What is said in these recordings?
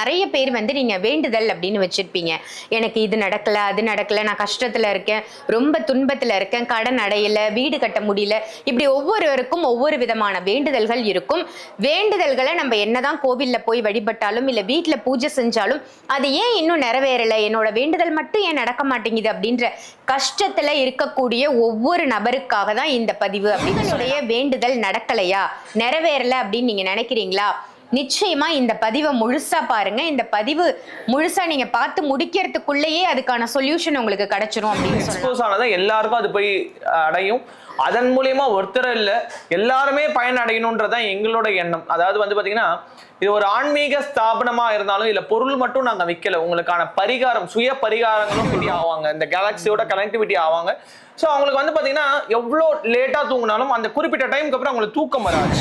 நிறைய பேர் வந்து நீங்கள் வேண்டுதல் அப்படின்னு வச்சுருப்பீங்க. எனக்கு இது நடக்கலை அது நடக்கல நான் கஷ்டத்தில் இருக்கேன் ரொம்ப துன்பத்தில் இருக்கேன் கடன் அடையலை வீடு கட்ட முடியல. இப்படி ஒவ்வொருவருக்கும் ஒவ்வொரு விதமான வேண்டுதல்கள் இருக்கும். வேண்டுதல்களை நம்ம என்னதான் கோவிலில் போய் வழிபட்டாலும் இல்லை வீட்டில் பூஜை செஞ்சாலும் அது ஏன் இன்னும் நிறைவேறலை? என்னோட வேண்டுதல் மட்டும் ஏன் நடக்க மாட்டேங்குது அப்படின்ற கஷ்டத்தில் இருக்கக்கூடிய ஒவ்வொரு நபருக்காக தான் இந்த பதிவு. அப்படின்னு வேண்டுதல் நடக்கலையா? நிறைவேறலை அப்படின்னு நீங்கள் நினைக்கிறீங்களா? நிச்சயமா இந்த பதிவை முழுசா பாருங்க. இந்த பதிவு முழுசா நீங்க பார்த்து முடிக்கிறதுக்குள்ளேயே அதுக்கான சொல்யூஷன் உங்களுக்கு கிடைச்சிரும் அப்படின்னு எக்ஸ்போஸ் ஆனதை எல்லாருக்கும் அது போய் அடையும். அதன் மூலியமா ஒருத்தர் இல்ல எல்லாருமே பயன் அடையணுன்றதான் எங்களோட எண்ணம். அதாவது வந்து பாத்தீங்கன்னா இது ஒரு ஆன்மீக ஸ்தாபனமா இருந்தாலும் இல்ல பொருள் மட்டும் நாங்க விற்கல உங்களுக்கான பரிகாரம் சுய பரிகாரங்களும் ஃப்ரீ ஆவாங்க. இந்த கேலக்சியோட கனெக்டிவிட்டி ஆவாங்க. ஸோ அவங்களுக்கு வந்து பாத்தீங்கன்னா எவ்வளோ லேட்டா தூங்கினாலும் அந்த குறிப்பிட்ட டைம்க்கு அப்புறம் அவங்களுக்கு தூக்கம் வராது.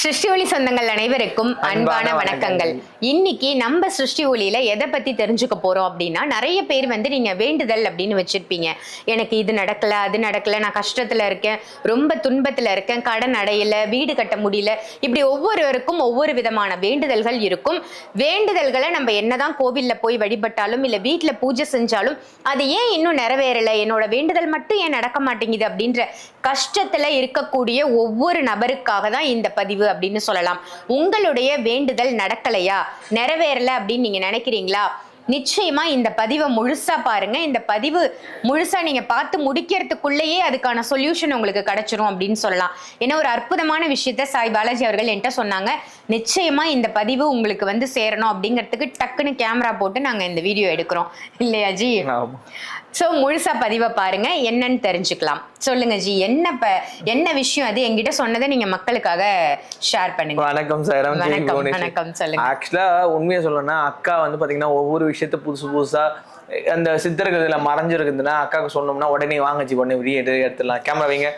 சிருஷ்டி ஒளி சொந்தங்கள் அனைவருக்கும் அன்பான வணக்கங்கள். இன்னைக்கு நம்ம சிருஷ்டி ஒளியில எதை பத்தி தெரிஞ்சுக்க போறோம் அப்படின்னா நிறைய பேர் வந்து நீங்க வேண்டுதல் அப்படின்னு வச்சிருப்பீங்க. எனக்கு இது நடக்கல அது நடக்கல நான் கஷ்டத்துல இருக்கேன் ரொம்ப துன்பத்துல இருக்கேன் கடன் அடையல வீடு கட்ட முடியல. இப்படி ஒவ்வொருவருக்கும் ஒவ்வொரு விதமான வேண்டுதல்கள் இருக்கும். வேண்டுதல்களை நம்ம என்னதான் கோவில்ல போய் வழிபட்டாலும் இல்ல வீட்ல பூஜை செஞ்சாலும் அது ஏன் இன்னும் நிறைவேறல? என்னோட வேண்டுதல் மட்டும் ஏன் நடக்க மாட்டேங்குது அப்படின்ற கஷ்டத்துல இருக்கக்கூடிய ஒவ்வொரு நபருக்காக தான் இந்த பதிவு அப்படின்னு சொல்லலாம். உங்களுடைய வேண்டுதல் நடக்கலையா? நிறைவேறல அப்படின்னு நீங்க நினைக்கிறீங்களா? நிச்சயமா இந்த பதிவை முழுசா பாருங்க. இந்த பதிவு முழுசா நீங்க பார்த்து முடிக்கிறதுக்குள்ளேயே அதுக்கான சொல்யூஷன் உங்களுக்கு கிடைச்சிரும் அப்படின்னு சொல்லலாம். ஏன்னா ஒரு அற்புதமான விஷயத்த சாய் பாலாஜி அவர்கள் என்கிட்ட சொன்னாங்க. நிச்சயமா இந்த பதிவு உங்களுக்கு வந்து சேரணும் அப்படிங்கிறதுக்கு டக்குன்னு கேமரா போட்டு நாங்க இந்த வீடியோ எடுக்கிறோம். இல்லையா ஜி? ஸோ முழுசா பதிவை பாருங்க. என்னன்னு தெரிஞ்சுக்கலாம். சொல்லுங்க ஜி. என்ன ப என்ன விஷயம் அது? என்கிட்ட சொன்னதை நீங்க மக்களுக்காக ஷேர் பண்ணுங்க. வணக்கம் சார் வணக்கம், வணக்கம், சொல்லுங்க. ஆக்சுவலா உண்மையை சொல்லணும்னா அக்கா வந்து பாத்தீங்கன்னா ஒவ்வொரு விஷயத்த புதுசு புதுசா அந்த சித்தர்கள் இதுல மறைஞ்சிருக்குதுன்னா அக்காவுக்கு சொன்னோம்னா உடனே வாங்கச்சி உடனே எடுத்து எடுத்துடலாம். கேமரா வைங்க.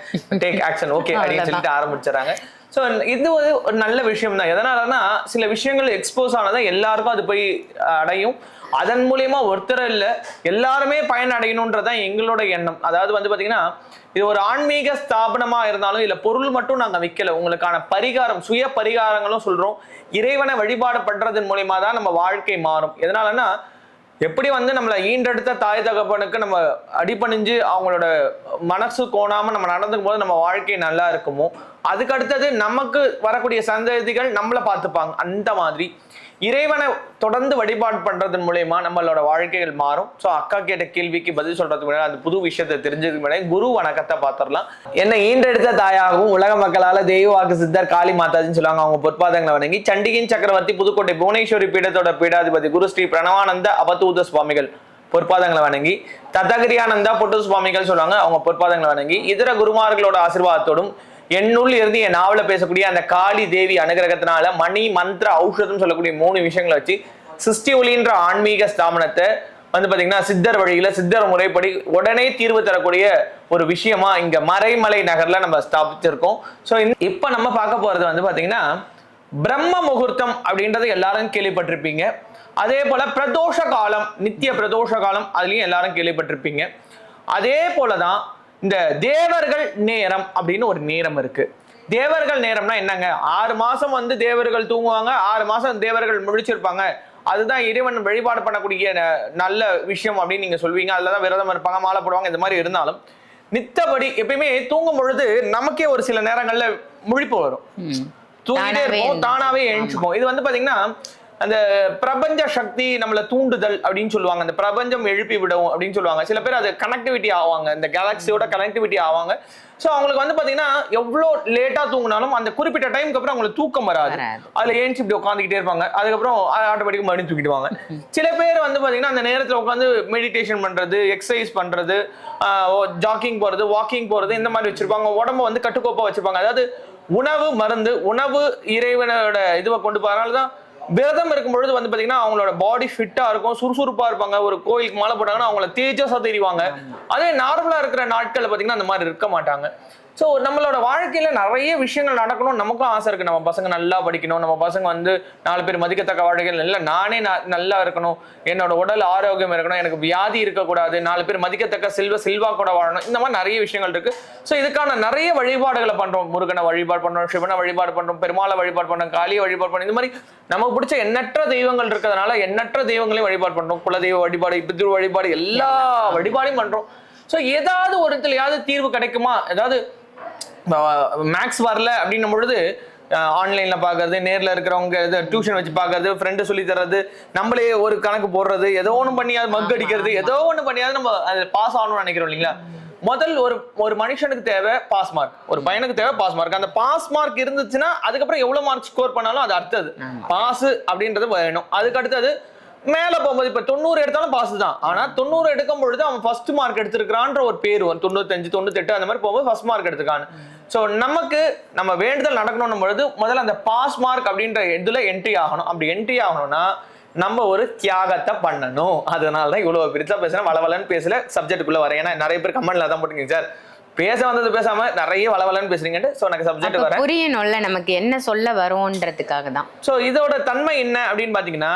டேக் ஆக்ஷன் ஓகே அப்படின்னு சொல்லிட்டு ஆரம்பிச்சிடறாங்க. ஸோ இது ஒரு நல்ல விஷயம் தான். எதனாலனா சில விஷயங்கள் எக்ஸ்போஸ் ஆனதை எல்லாருக்கும் அது போய் அடையும். அதன் மூலியமா ஒருத்தர் இல்ல எல்லாருமே பயன் அடையணுன்றதான் எங்களோட எண்ணம். அதாவது வந்து பாத்தீங்கன்னா இது ஒரு ஆன்மீக ஸ்தாபனமா இருந்தாலும் இல்ல பொருள் மட்டும் நாங்க விற்கல உங்களுக்கான பரிகாரம் சுய பரிகாரங்களும் சொல்றோம். இறைவனை வழிபாடு பண்றதன் மூலியமா தான் நம்ம வாழ்க்கை மாறும். எதனாலன்னா எப்படி வந்து நம்மளை ஈண்டெடுத்த தாய் தகப்பனுக்கு நம்ம அடிபணிஞ்சு அவங்களோட மனசு கோணாம நம்ம நடந்துக்கும் போது நம்ம வாழ்க்கை நல்லா இருக்குமோ? அதுக்கு அடுத்தது நமக்கு வரக்கூடிய சந்ததிகள் நம்மளை பார்த்துப்பாங்க. அந்த மாதிரி. இறைவனை தொடர்ந்து வழிபாடு பண்றதன் மூலயமா நம்மளோட வாழ்க்கைகள் மாறும். ஸோ அக்கா கேட்ட கேள்விக்கு பதில் சொல்றதுக்கு முன்னாடி அந்த புது விஷயத்தை தெரிஞ்சதுக்கு முன்னாடி குரு வணக்கத்தை பார்த்துடலாம் என்ன ஈன்றெடுத்த தாயாகவும் உலக மக்களால தெய்வாக்கு சித்தர் காளி மாதாஜின்னு சொல்லுவாங்க. அவங்க பொற்பாதங்களை வணங்கி சண்டிகின் சக்கரவர்த்தி புதுக்கோட்டை புவனேஸ்வரி பீடத்தோட பீடாதிபதி குரு ஸ்ரீ பிரணவானந்த அவதூத சுவாமிகள் பொற்பாதங்களை வணங்கி தத்தகிரியானந்தா பொட்டு சுவாமிகள் சொல்லுவாங்க. அவங்க பொற்பாதங்களை வணங்கி இதர குருமார்களோட ஆசீர்வாதத்தோடும் என்னுள் இருந்து என் நாவல பேசக்கூடிய அந்த காளி தேவி அனுகிரகத்தினால மணி மந்திர ஔஷதம் சொல்லக்கூடிய மூணு விஷயங்களை வச்சு சிருஷ்டி ஒளின்ற ஆன்மீக ஸ்தாபனத்தை வந்து பாத்தீங்கன்னா சித்தர் வழியில சித்தர் முறைப்படி உடனே தீர்வு தரக்கூடிய ஒரு விஷயமா இங்க மறைமலை நகர்ல நம்ம ஸ்தாபிச்சிருக்கோம். ஸோ இப்ப நம்ம பார்க்க போறது வந்து பாத்தீங்கன்னா பிரம்ம முகூர்த்தம் அப்படின்றது எல்லாரும் கேள்விப்பட்டிருப்பீங்க. அதே போல பிரதோஷ காலம் நித்திய பிரதோஷ காலம் அதுலயும் எல்லாரும் கேள்விப்பட்டிருப்பீங்க. அதே போலதான் இந்த தேவர்கள் நேரம் அப்படின்னு ஒரு நேரம் இருக்கு. தேவர்கள் நேரம்னா என்னங்க? ஆறு மாசம் வந்து தேவர்கள் தூங்குவாங்க ஆறு மாசம் தேவர்கள் முழிச்சிருப்பாங்க. அதுதான் இறைவன் வழிபாடு பண்ணக்கூடிய நல்ல விஷயம் அப்படின்னு நீங்க சொல்வீங்க. அதுலதான் விரதம் இருப்பாங்க மாலை போடுவாங்க இந்த மாதிரி இருந்தாலும் நித்தபடி எப்பயுமே தூங்கும் பொழுது நமக்கே ஒரு சில நேரங்கள்ல முழிப்பு வரும். தூங்கிட்டே தானாவே இருப்போம் தானாவே எழுந்துப்போம். இது வந்து பாத்தீங்கன்னா அந்த பிரபஞ்ச சக்தி நம்மள தூண்டுதல் அப்படின்னு சொல்லுவாங்க. அந்த பிரபஞ்சம் எழுப்பி விடும் அப்படின்னு சொல்லுவாங்க. சில பேர் அது கனெக்டிவிட்டி ஆவாங்க. இந்த கேலக்சியோட கனெக்டிவிட்டி ஆவாங்க. ஸோ அவங்களுக்கு வந்து பாத்தீங்கன்னா எவ்வளோ லேட்டா தூங்கினாலும் அந்த குறிப்பிட்ட டைம்க்கு அப்புறம் அவங்களுக்கு தூக்கம் வராது. அதுல ஏஞ்சி இப்படி உட்காந்துக்கிட்டே இருப்பாங்க. அதுக்கப்புறம் ஆட்டோமேட்டிக் மறுபடியும் தூக்கிடுவாங்க. சில பேர் வந்து பாத்தீங்கன்னா அந்த நேரத்துல உட்காந்து மெடிடேஷன் பண்றது எக்ஸசைஸ் பண்றது ஜாக்கிங் போறது வாக்கிங் போறது இந்த மாதிரி வச்சிருப்பாங்க. உடம்ப வந்து கட்டுக்கோப்பா வச்சிருப்பாங்க. அதாவது உணவு மருந்து உணவு இறைவனோட இதுவை கொண்டு போறதுனால தான் விரதம் இருக்கும் பொழுது வந்து பாத்தீங்கன்னா அவங்களோட பாடி ஃபிட்டா இருக்கும் சுறுசுறுப்பா இருப்பாங்க. ஒரு கோயிலுக்கு மாலை போட்டாங்கன்னா அவங்கள தேஜஸா தெரிவாங்க அதே நார்மலா இருக்கிற நாட்கள்ல பாத்தீங்கன்னா அந்த மாதிரி இருக்க மாட்டாங்க. ஸோ நம்மளோட வாழ்க்கையில் நிறைய விஷயங்கள் நடக்கணும் நமக்கும் ஆசை இருக்குது நம்ம பசங்க நல்லா படிக்கணும். நம்ம பசங்க வந்து நாலு பேர் மதிக்கத்தக்க வாழ்க்கையில் இல்லை நானே நல்லா இருக்கணும். என்னோட உடல் ஆரோக்கியம் இருக்கணும். எனக்கு வியாதி இருக்கக்கூடாது. நாலு பேர் மதிக்கத்தக்க செல்வ செல்வா கூட வாழணும். இந்த மாதிரி நிறைய விஷயங்கள் இருக்குது ஸோ இதுக்கான நிறைய வழிபாடுகளை பண்ணுறோம் முருகனை வழிபாடு பண்ணுறோம் சிவனை வழிபாடு பண்ணுறோம் பெருமாளை வழிபாடு பண்ணுறோம் காளியை வழிபாடு பண்ணுறோம் இந்த மாதிரி நமக்கு பிடிச்ச எண்ணற்ற தெய்வங்கள் இருக்கிறதுனால எண்ணற்ற தெய்வங்களையும் வழிபாடு பண்ணுறோம் குலதெய்வ வழிபாடு பித்ரு வழிபாடு எல்லா வழிபாடையும் பண்ணுறோம் ஸோ ஏதாவது ஒரு இடத்துலயாவது தீர்வு கிடைக்குமா? ஏதாவது மேக்ஸ் வரல அப்படின்னும் பொழுது ஆன்லைன்ல பார்க்கறது நேர்ல இருக்கிறவங்க இது டியூஷன் வச்சு பார்க்கறது ஃப்ரெண்டு சொல்லி தர்றது நம்மளே ஒரு கணக்கு போடுறது ஏதோ ஒன்று பண்ணியாவது மக் அடிக்கிறது ஏதோ ஒன்று பண்ணியாவது நம்ம அது பாஸ் ஆகணும்னு நினைக்கிறோம் இல்லைங்களா? முதல் ஒரு ஒரு மனுஷனுக்கு தேவை பாஸ் மார்க் ஒரு பையனுக்கு தேவை பாஸ் மார்க் அந்த பாஸ் மார்க் இருந்துச்சுன்னா அதுக்கப்புறம் எவ்வளவு மார்க் ஸ்கோர் பண்ணாலும் அது அடுத்தது. பாஸ் அப்படின்றது வேணும். அதுக்கு அடுத்தது மேல போகும்போது இப்ப தொண்ணூறு எடுத்தாலும் பாஸ் தான். ஆனா தொண்ணூறு எடுக்கும் பொழுது அவன் ஃபர்ஸ்ட் மார்க் எடுத்திருக்கான்ற ஒரு பேர் வரும். தொண்ணூத்தஞ்சு தொண்ணூத்தெட்டு அந்த மாதிரி போகும்போது ஃபர்ஸ்ட் மார்க் எடுத்திருக்கான் ஸோ நமக்கு நம்ம வேண்டுதல் நடக்கணும் பொழுது முதல்ல அந்த பாஸ் மார்க் அப்படின்ற இதுல என்ட்ரி ஆகணும். அப்படி என்ட்ரி ஆகணும்னா நம்ம ஒரு தியாகத்தை பண்ணணும். அதனால தான் இவ்வளவு பெருசா பேசுறேன். வளவலன்னு பேசல சப்ஜெக்ட்டுக்குள்ள வரேன். ஏன்னா நிறைய பேர் கமெண்ட்ல தான் போட்டுங்க சார். பேச வந்தது பேசாம நிறைய வளவலன்னு பேசுறீங்கன்ட்டு ஸோ எனக்கு சப்ஜெக்ட் வரேன். புரியணும்ல நமக்கு என்ன சொல்ல வரோன்றதுக்காக தான். ஸோ இதோட தன்மை என்ன அப்படின்னு பார்த்தீங்கன்னா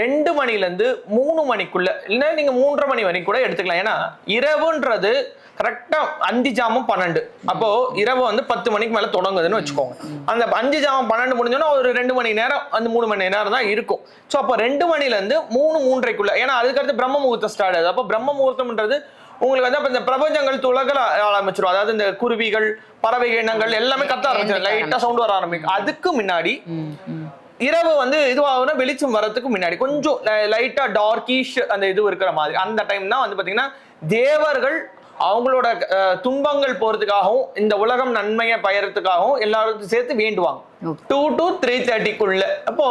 ரெண்டு மணிலேருந்து மூணு மணிக்குள்ள இல்லை நீங்கள் மூன்றரை மணி வரைக்கும் கூட எடுத்துக்கலாம். ஏன்னா இரவுன்றது கரெக்டாக அஞ்சு ஜாமும் பன்னெண்டு. அப்போ இரவு வந்து பத்து மணிக்கு மேலே தொடங்குதுன்னு வச்சுக்கோங்க. அந்த அஞ்சு ஜாமம் பன்னெண்டு முடிஞ்சோன்னா ஒரு ரெண்டு மணி நேரம் அந்த மூணு மணி நேரம் தான் இருக்கும். ஸோ அப்போ ரெண்டு மணிலேருந்து மூணு மூன்றரைக்குள்ள ஏன்னா அதுக்கடுத்து பிரம்ம முகூர்த்தம் ஸ்டார்ட் ஆகுது. அப்போ பிரம்ம முகூர்த்தம்ன்றது உங்களுக்கு வந்து அப்ப இந்த பிரபஞ்சங்கள் துலகல ஆரம்பிச்சிடும் அதாவது இந்த குருவிகள் பறவை இனங்கள் எல்லாமே கத்த ஆரம்பிச்சிடும் லைட்டா சவுண்ட் வர ஆரம்பிக்கும். அதுக்கு முன்னாடி இரவு வந்து இதுவாகணும் வெளிச்சம் வரதுக்கு முன்னாடி கொஞ்சம் லைட்டா டார்கிஷ் அந்த இது இருக்கிற மாதிரி. அந்த டைம் தான் வந்து பாத்தீங்கன்னா தேவர்கள் அவங்களோட துன்பங்கள் போறதுக்காகவும் இந்த உலகம் நன்மையை பயறதுக்காகவும் எல்லாரும் சேர்த்து வேண்டுவாங்க. டூ டு த்ரீ தேர்ட்டிக்குள்ள அப்போ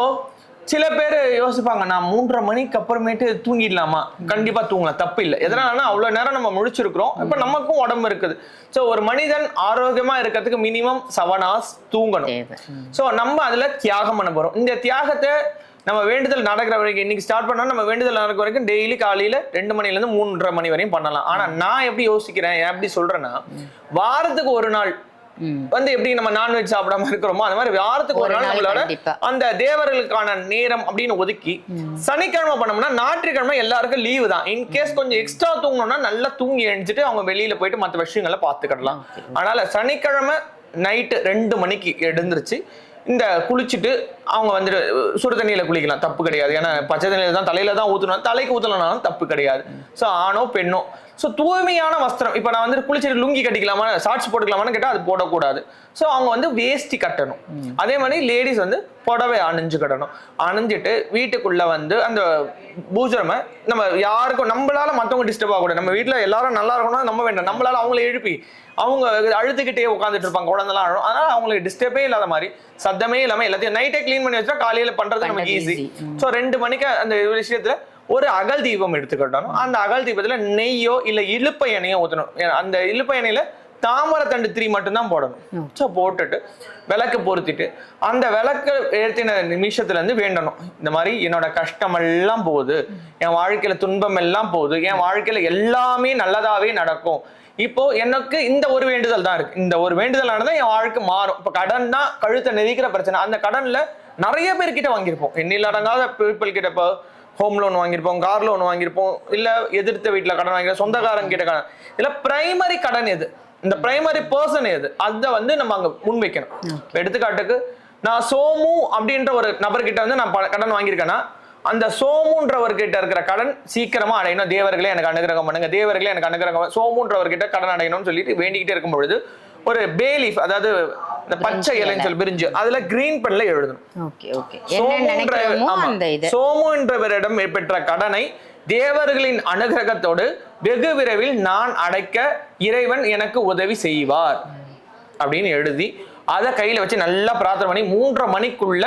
சில பேர் யோசிப்பாங்க நான் மூன்றரை மணிக்கு அப்புறமேட்டு தூங்கிடலாமா? கண்டிப்பா தூங்கலாம் தப்பு இல்லை எதனாலனா அவ்வளவு நேரம் நம்ம முழிச்சிருக்கிறோம். இப்ப நமக்கும் உடம்பு இருக்குது. ஸோ ஒரு மனிதன் ஆரோக்கியமா இருக்கிறதுக்கு மினிமம் செவன் ஹவர்ஸ் தூங்கணும். ஸோ நம்ம அதுல தியாகம் பண்ண போறோம். இந்த தியாகத்தை நம்ம வேண்டுதல் நடக்கிற வரைக்கும் இன்னைக்கு ஸ்டார்ட் பண்ணா நம்ம வேண்டுதல் நடக்கிற வரைக்கும் டெய்லி காலையில ரெண்டு மணில இருந்து மூன்றரை மணி வரையும் பண்ணலாம். ஆனா நான் எப்படி யோசிக்கிறேன் எப்படி சொல்றேன்னா வாரத்துக்கு ஒரு நாள். வந்து எப்படி நம்ம நான்வெஜ் சாப்பிடாம இருக்கிறோமோ அந்த மாதிரி வாரத்துக்கு ஒரு நாள் நம்மளோட. அந்த தேவர்களுக்கான நேரம் அப்படின்னு ஒதுக்கி சனிக்கிழமை பண்ணோம்னா ஞாயிற்றுக்கிழமை எல்லாருக்கும் லீவு தான். இன்கேஸ் கொஞ்சம் எக்ஸ்ட்ரா தூங்கணும்னா நல்லா தூங்கி எழுந்துட்டு அவங்க வெளியில போயிட்டு மற்ற விஷயங்களை பார்த்துக்கிடலாம். அதனால சனிக்கிழமை நைட்டு ரெண்டு மணிக்கு எழுந்திருச்சு இந்த குளிச்சுட்டு அவங்க வந்துட்டு சுடு தண்ணியில குளிக்கலாம். தப்பு கிடையாது. ஏன்னா பச்சை தண்ணியில தான் தலையில தான் ஊத்தணும். தலைக்கு ஊத்தலனாலும் தப்பு கிடையாது. ஸோ ஆணோ பெண்ணோ. ஸோ தூய்மையான வஸ்திரம். இப்போ நான் வந்து குளிச்சுட்டு லுங்கி கட்டிக்கலாமா ஷார்ட்ஸ் போட்டுக்கலாமான்னு கேட்டால் அது போடக்கூடாது. ஸோ அவங்க வந்து வேஷ்டி கட்டணும். அதே மாதிரி லேடிஸ் வந்து புடவை அணிஞ்சு கட்டணும். அணிஞ்சிட்டு வீட்டுக்குள்ள வந்து அந்த பூஜரமை நம்ம யாருக்கும் நம்மளால மற்றவங்க டிஸ்டர்ப் ஆகக்கூடாது. நம்ம வீட்டில் எல்லாரும் நல்லா இருக்கணும் நம்ம வேண்டாம். நம்மளால அவங்கள எழுப்பி அவங்க அழுதுகிட்டே உட்காந்துட்டு இருப்பாங்க குழந்தைலாம் அழும். அதனால அவங்களுக்கு டிஸ்டர்பே இல்லாத மாதிரி சத்தமே இல்லாம எல்லாத்தையும் நைட்டே க்ளீன் பண்ணி வச்சா காலையில பண்றது நமக்கு ஈஸி. ஸோ ரெண்டு மணிக்கு அந்த விஷயத்துல ஒரு அகல் தீபம் எடுத்துக்கிட்டணும் அந்த அகல் தீபத்துல நெய்யோ இல்ல இழுப்ப எண்ணெயோ ஊற்றணும் அந்த இழுப்ப எண்ணெயில தாமரத்தண்டு திரி மட்டும்தான் போடணும். ஸோ போட்டுட்டு விளக்கு பொருத்திட்டு அந்த விளக்கு ஏற்றின நிமிஷத்துல இருந்து வேண்டணும். இந்த மாதிரி என்னோட கஷ்டம் எல்லாம் போகுது. என் வாழ்க்கையில துன்பம் எல்லாம் போகுது. என் வாழ்க்கையில எல்லாமே நல்லதாவே நடக்கும். இப்போ எனக்கு இந்த ஒரு வேண்டுதல் தான் இருக்கு. இந்த ஒரு வேண்டுதல் ஆனதான் என் வாழ்க்கை மாறும். இப்போ கடன் தான் கழுத்தை நெரிக்கிற பிரச்சனை. அந்த கடன்ல நிறைய பேர் கிட்ட வாங்கியிருப்போம். எண்ணில் அடங்காத பீப்பிள் கிட்ட இப்போ ஹோம் லோன் வாங்கியிருப்போம் கார் லோன் வாங்கியிருப்போம் இல்ல எதிர்த்த வீட்டுல கடன் வாங்கி சொந்தக்காரங்க கிட்ட கடன். இல்ல பிரைமரி கடன் எது? இந்த பிரைமரி பர்சன் எது? அதை வந்து நம்ம அங்க முன்வைக்கணும். எடுத்துக்காட்டுக்கு நான் சோமு அப்படின்ற ஒரு நபர்கிட்ட வந்து நான் கடன் வாங்கியிருக்கேன்னா அந்த சோமுன்றவர்கிட்ட இருக்கிற கடன் சீக்கிரமா அடையணும். தேவர்களே எனக்கு அனுகிரகம் பண்ணுங்க. தேவர்களே எனக்கு அனுகிரகம். சோமுன்றவர்கிட்ட கடன் அடையணும்னு சொல்லிட்டு வேண்டிக்கிட்டே இருக்கும் பொழுது ஒரு பேலீஃப் அதாவது இந்த பச்சை இலைன்னு சொல்லி பிரிஞ்சு அதுல கிரீன் பென்ல எழுதணும். சோமு என்றவரிடம் பெற்ற கடனை தேவர்களின் அனுகிரகத்தோடு வெகு விரைவில் நான் அடைக்க இறைவன் எனக்கு உதவி செய்வார். அப்படின்னு எழுதி அதை கையில வச்சு நல்லா பிரார்த்தனை பண்ணி மூன்றரை மணிக்குள்ள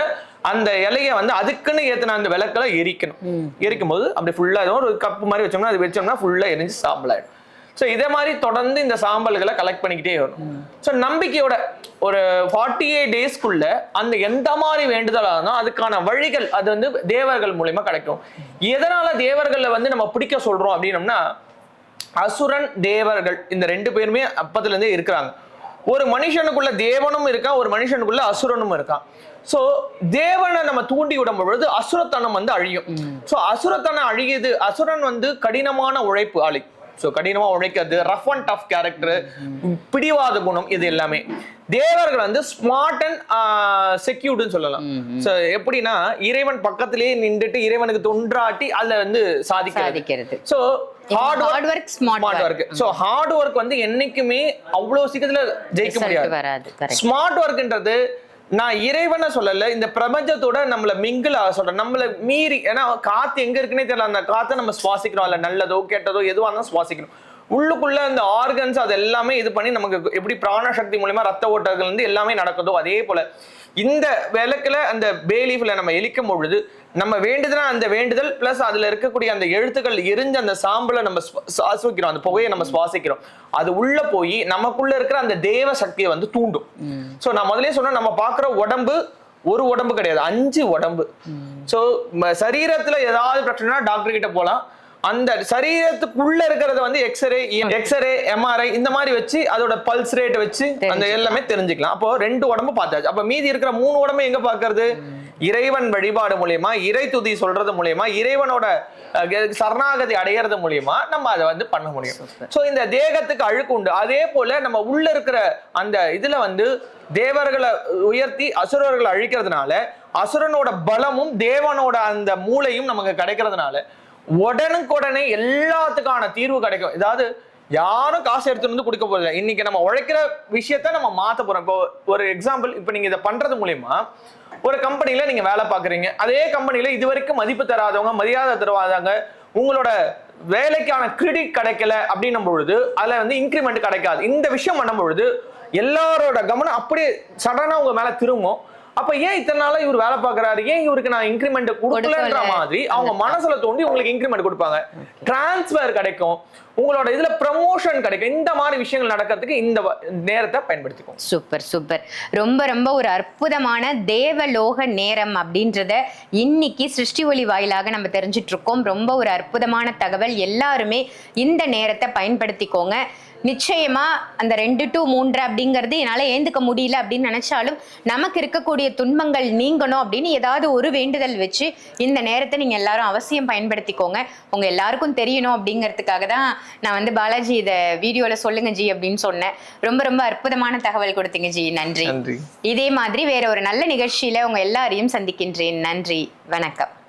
அந்த இலைய வந்து அதுக்குன்னு ஏத்தின அந்த விளக்கெல்லாம் எரிக்கணும். எரிக்கும் போது அப்படி ஃபுல்லா ஏதோ ஒரு கப்பு மாதிரி வச்சோம்னா அது வச்சோம்னா ஃபுல்லா எரிஞ்சு சாம்பல் ஆயிடும் ஸோ இதே மாதிரி தொடர்ந்து இந்த சாம்பல்களை கலெக்ட் பண்ணிக்கிட்டே வரும். ஸோ நம்பிக்கையோட ஒரு ஃபார்ட்டி எயிட் டேஸ்க்குள்ள அந்த எந்த மாதிரி வேண்டுதலாக இருந்தாலும் அதுக்கான வழிகள் அது வந்து தேவர்கள் மூலியமா கிடைக்கும். எதனால தேவர்களை வந்து நம்ம பிடிக்க சொல்றோம் அப்படின்னம்னா அசுரன் தேவர்கள் இந்த ரெண்டு பேருமே அப்பத்துல இருந்தே இருக்கிறாங்க. ஒரு மனுஷனுக்குள்ள தேவனும் இருக்கான் ஒரு மனுஷனுக்குள்ள அசுரனும் இருக்கான். சோ தேவனை நம்ம தூண்டி விடும் பொழுது அசுரத்தனம் வந்து அழியும். சோ அசுரத்தனம் அழியுது அசுரன் வந்து கடினமான உழைப்பு ஆளி. சோ கடினமா உழைக்கிறது ரஃப் அண்ட் டஃப் கேரக்டர் பிடிவாத குணம் இது எல்லாமே. தேவர்கள் வந்து ஸ்மார்ட் அண்ட் செக்யூர்டுன்னு சொல்லலாம். சோ எப்படின்னா இறைவன் பக்கத்திலேயே நின்றுட்டு இறைவனுக்கு தொன்றாட்டி அதுல வந்து சாதிக்கிறது. So hard work smart work so hard work வந்து என்னைக்குமே அவ்வளவு சீக்கிரத்துல ஜெயிக்க முடியாது. ஸ்மார்ட் ஒர்க்ன்றது நான் இறைவனை சொல்லல இந்த பிரபஞ்சத்தோட நம்மளை மிங்கிள் ஆக சொல்றேன். நம்மளை மீறி ஏன்னா காத்து எங்க இருக்குன்னே தெரியல. அந்த காத்தை நம்ம சுவாசிக்கிறோம். அல்ல நல்லதோ கெட்டதோ எதுவாக இருந்தாலும் சுவாசிக்கிறோம். உள்ளுக்குள்ள அந்த ஆர்கன்ஸ் அது எல்லாமே இது பண்ணி நமக்கு எப்படி பிராண சக்தி ரத்த ஓட்டங்கள் இருந்து எல்லாமே நடக்குதோ அதே போல. இந்த விளக்குல அந்த பேலீஃப்ல நம்ம எலிக்கும் பொழுது நம்ம வேண்டுதலா அந்த வேண்டுதல் பிளஸ் அதுல இருக்கக்கூடிய அந்த எழுத்துக்கள் எரிஞ்ச அந்த சாம்பலை நம்ம சுவா- சுவாசிக்கிறோம் அந்த புகையை நம்ம சுவாசிக்கிறோம். அது உள்ள போய் நமக்குள்ள இருக்கிற அந்த தேவ சக்தியை வந்து தூண்டும். சோ நான் முதல்லயே சொன்னேன் நம்ம பாக்குற உடம்பு ஒரு உடம்பு கிடையாது அஞ்சு உடம்பு. சோ சரீரத்துல ஏதாவது பிரச்சனைனா டாக்டர் கிட்ட போலாம். அந்த சரீரத்துக்குள்ள இருக்கிறத வந்து எக்ஸ்ரே எக்ஸ்ரே எம்ஆர்ஐ இந்த மாதிரி வச்சு அதோட பல்ஸ் ரேட் வச்சு அந்த எல்லாமே தெரிஞ்சுக்கலாம். அப்போ ரெண்டு உடம்பு பார்த்தாச்சு. அப்ப மீதி இருக்கிற மூணு உடம்பு எங்க பாக்குறது இறைவன் வழிபாடு மூலியமா இறை துதி சொல்றது மூலியமா இறைவனோட சரணாகதி அடையிறது மூலியமா நம்ம அதை வந்து பண்ண முடியும். சோ இந்த தேகத்துக்கு அழுக்கு உண்டு. அதே போல நம்ம உள்ள இருக்கிற அந்த இதுல வந்து தேவர்களை உயர்த்தி அசுரர்களை அழிக்கிறதுனால அசுரனோட பலமும் தேவனோட அந்த மூளையும் நமக்கு கிடைக்கிறதுனால உடனுக்குடனே எல்லாத்துக்கான தீர்வு கிடைக்கும். ஏதாவது யாரும் காசு எடுத்துட்டு வந்து கொடுக்க போறது இன்னைக்கு நம்ம உழைக்கிற விஷயத்த நம்ம மாத்த போறோம். இப்போ ஒரு எக்ஸாம்பிள் இப்போ நீங்க இதை பண்றது மூலியமா ஒரு கம்பெனியில நீங்க வேலை பாக்குறீங்க அதே கம்பெனியில இது வரைக்கும் மதிப்பு தராதவங்க மரியாதை தருவாதவங்க உங்களோட வேலைக்கான கிரெடிட் கிடைக்கல அப்படின்னும் பொழுது அதுல வந்து இன்க்ரிமெண்ட் கிடைக்காது. இந்த விஷயம் பண்ணும் பொழுது எல்லாரோட கவனம் அப்படியே சடனா உங்க மேல திரும்பும். அப்ப ஏன் இத்தனை நாளா இவர் வேலை பாக்குறாரு ஏன் இவருக்கு நான் இன்க்ரிமெண்ட் கொடுக்கலன்ற கொடுக்கல. மாதிரி அவங்க மனசுல தோண்டி உங்களுக்கு இன்க்ரிமெண்ட் கொடுப்பாங்க. டிரான்ஸ்ஃபர் கிடைக்கும். உங்களோட இதுல ப்ரமோஷன் கிடைக்கும். இந்த மாதிரி விஷயங்கள் நடக்கிறதுக்கு இந்த நேரத்தை பயன்படுத்திக்கும் சூப்பர் சூப்பர் ரொம்ப ரொம்ப ஒரு அற்புதமான தேவலோக நேரம் அப்படின்றத இன்னைக்கு சிருஷ்டி ஒளி வாயிலாக நம்ம தெரிஞ்சிட்டு இருக்கோம் ரொம்ப ஒரு அற்புதமான தகவல். எல்லாருமே இந்த நேரத்தை பயன்படுத்திக்கோங்க. நிச்சயமா அந்த ரெண்டு டு மூன்று அப்படிங்கிறது என்னால ஏந்துக்க முடியல அப்படின்னு நினைச்சாலும் நமக்கு இருக்கக்கூடிய துன்பங்கள் நீங்கணும் அப்படின்னு ஏதாவது ஒரு வேண்டுதல் வச்சு இந்த நேரத்தை நீங்க எல்லாரும் அவசியம் பயன்படுத்திக்கோங்க. உங்க எல்லாருக்கும் தெரியணும் அப்படிங்கிறதுக்காக தான் நான் வந்து பாலாஜி இதை வீடியோல சொல்லுங்க ஜி அப்படின்னு சொன்னேன். ரொம்ப ரொம்ப அற்புதமான தகவல் கொடுத்தீங்க ஜி. நன்றி. நன்றி. இதே மாதிரி வேற ஒரு நல்ல நிகழ்ச்சியில உங்க எல்லாரையும் சந்திக்கின்றேன். நன்றி. வணக்கம்.